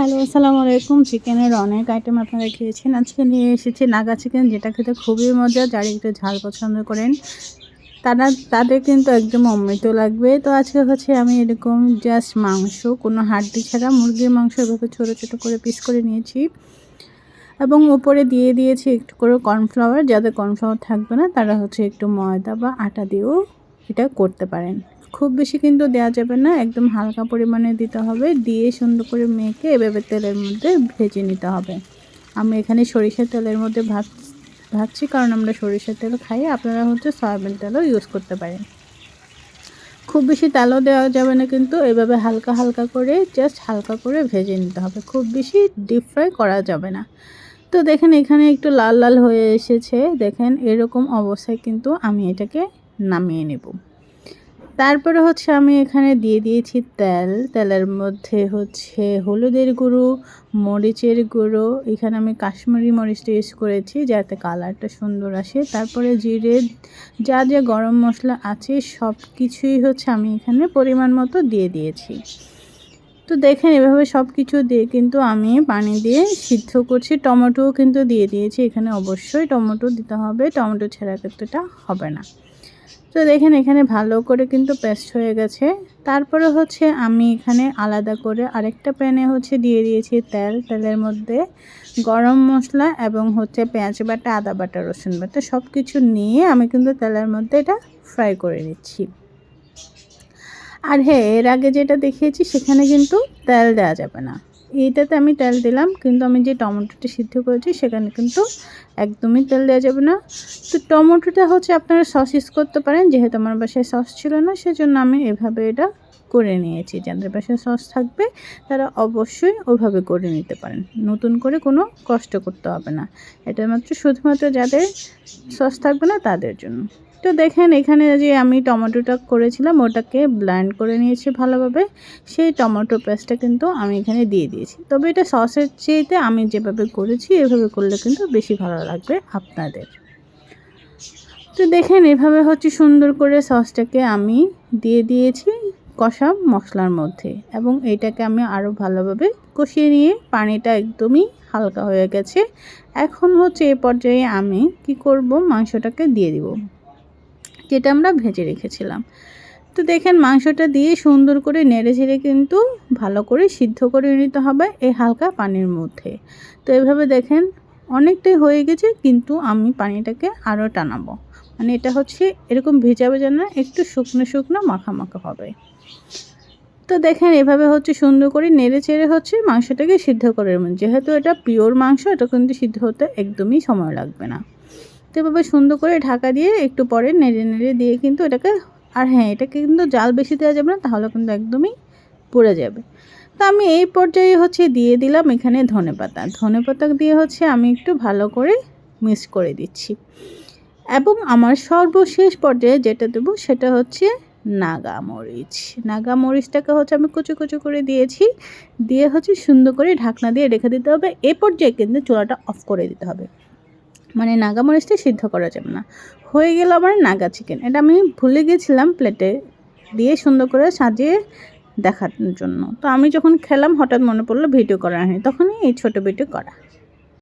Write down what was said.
Hello আসসালামু আলাইকুম চিকেনের অনেক আইটেম আপনারা খেয়েছেন। আজকে নিয়ে এসেছি নাগা চিকেন যেটা খেতে খুবই মজা যারা একটু ঝাল পছন্দ করেন। তারা, তাদের কিন্তু একদম অমৃত লাগবে। তো আজকে হচ্ছে আমি এরকম জাস্ট মাংস, কোনো হাড্ডি ছাড়া মুরগির মাংস এভাবে ছোটো ছোটো করে পিস করে নিয়েছি। এবং উপরে দিয়ে দিয়েছি একটু করে কর্নফ্লাওয়ার যাদের কর্নফ্লাওয়ার থাকবে না, তারা হচ্ছে একটু ময়দা বা আটা দিয়েও এটা করতে পারেন। খুব বেশি কিন্তু দেওয়া যাবে না, একদম হালকা পরিমাণে দিতে হবে, দিয়ে সুন্দর করে মেখে এভাবে তেলের মধ্যে ভেজে নিতে হবে। আমি এখানে সরিষার তেলের মধ্যে ভাত ভাজছি কারণ আমরা সরিষার তেল খাই, আপনারা হচ্ছে সয়াবিন তেলও ইউজ করতে পারেন। খুব বেশি তেলও দেওয়া যাবে না কিন্তু, এভাবে হালকা হালকা করে জাস্ট হালকা করে ভেজে নিতে হবে, খুব বেশি ডিপ ফ্রাই করা যাবে না। তো দেখেন এখানে একটু লাল লাল হয়ে এসেছে, দেখেন এরকম অবস্থায় কিন্তু আমি এটাকে নামিয়ে নেব। তারপরে হচ্ছে আমি এখানে দিয়ে দিয়েছি তেল। তেলের মধ্যে হচ্ছে হলুদের গুঁড়ো, মরিচের গুঁড়ো, এখানে আমি কাশ্মীরি মরিচটা ইউজ করেছি যাতে কালারটা সুন্দর আসে। তারপরে জিরে, যা যা গরম মশলা আছে সব কিছুই হচ্ছে আমি এখানে পরিমাণ মতো দিয়ে দিয়েছি। তো দেখেন এভাবে সব কিছু দিয়ে কিন্তু আমি পানি দিয়ে সিদ্ধ করছি। টমেটোও কিন্তু দিয়ে দিয়েছি। এখানে অবশ্যই টমেটো দিতে হবে। টমেটো ছাড়া কিন্তু হবে না। তো দেখেন, এখানে ভালো করে কিন্তু পেস্ট হয়ে গেছে। তারপরে হচ্ছে আমি এখানে আলাদা করে আরেকটা প্যানে হচ্ছে দিয়ে দিয়েছি তেল। তেলের মধ্যে গরম মশলা এবং হচ্ছে পেঁয়াজ বাটা, আদা বাটা, রসুন বাটা সব কিছু নিয়ে আমি কিন্তু তেলের মধ্যে এটা ফ্রাই করে নিচ্ছি। আর হ্যাঁ এর আগে যেটা দেখিয়েছি, সেখানে কিন্তু তেল দেওয়া যাবে না। এইটাতে আমি তেল দিলাম, কিন্তু আমি যে টমেটোটা সিদ্ধ করেছি সেখানে কিন্তু একদমই তেল দেওয়া যাবে না। তো টমেটোটা হচ্ছে আপনারা সস ইউজ করতে পারেন, যেহেতু আমার বাসায় সস ছিল না, সেজন্য আমি এভাবে এটা করে নিয়েছি। যাদের বাসায় সস থাকবে, তারা অবশ্যই ওইভাবে করে নিতে পারেন। নতুন করে কোনো কষ্ট করতে হবে না। এটা মাত্র শুধুমাত্র যাদের সস থাকবে না, তাদের জন্য। তো দেখেন, এখানে যে আমি টমেটোটা করেছিলাম, ওটাকে ব্ল্যান্ড করে নিয়েছি ভালোভাবে। সেই টমেটো পেস্টটা কিন্তু আমি এখানে দিয়ে দিয়েছি। তবে এটা সসের চেয়েতে আমি যেভাবে করেছি, এভাবে করলে কিন্তু বেশি ভালো লাগবে আপনাদের। তো দেখেন, এভাবে হচ্ছে সুন্দর করে সসটাকে আমি দিয়ে দিয়েছি কষা মশলার মধ্যে। এবং এটাকে আমি আরও ভালোভাবে কষিয়ে নিয়ে পানিটা একদমই হালকা হয়ে গেছে। এখন হচ্ছে এ পর্যায়ে আমি কি করব, মাংসটাকে দিয়ে দিব। যেটা আমরা ভেজে রেখেছিলাম। তো দেখেন মাংসটা দিয়ে সুন্দর করে নেড়ে ঝেড়ে কিন্তু ভালো করে সিদ্ধ করে নিতে হবে এই হালকা পানির মধ্যে। তো এভাবে দেখেন অনেকটাই হয়ে গেছে, কিন্তু আমি পানিটাকে আরও টানাবো। মানে এটা হচ্ছে এরকম ভেজা ভেজা না, একটু শুকনো শুকনো মাখা মাখা হবে। তো দেখেন এভাবে হচ্ছে সুন্দর করে নেড়ে চেড়ে হচ্ছে মাংসটাকে সিদ্ধ করে যেহেতু এটা পিওর মাংস, এটা কিন্তু সিদ্ধ হতে একদমই সময় লাগবে না। তো এভাবে সুন্দর করে ঢাকা দিয়ে একটু পরে নেড়ে নেড়ে দিয়ে কিন্তু এটাকে, আর হ্যাঁ এটাকে কিন্তু জাল বেশি দেওয়া যাবে না, তাহলে কিন্তু একদমই পড়ে যাবে। তো আমি এই পর্যায়ে হচ্ছে দিয়ে দিলাম এখানে ধনে পাতা। ধনে পাতা দিয়ে হচ্ছে আমি একটু ভালো করে মিক্স করে দিচ্ছি। এবং আমার সর্বশেষ পর্যায়ে যেটা দেবো সেটা হচ্ছে নাগা মরিচ নাগা মরিচটাকে হচ্ছে আমি কুচু কুচু করে দিয়েছি। দিয়ে হচ্ছে সুন্দর করে ঢাকনা দিয়ে রেখে দিতে হবে। এ পর্যায়ে কিন্তু চুলাটা অফ করে দিতে হবে। মানে নাগা মরিচটি সিদ্ধ করা যাবে না। হয়ে গেল আমার নাগা চিকেন এটা আমি ভুলে গেছিলাম প্লেটে দিয়ে সুন্দর করে সাজিয়ে দেখার জন্য। তো আমি যখন খেলাম, হঠাৎ মনে পড়ল ভিডিও করা হয়নি। তখনই এই ছোটো ভিডিও করা।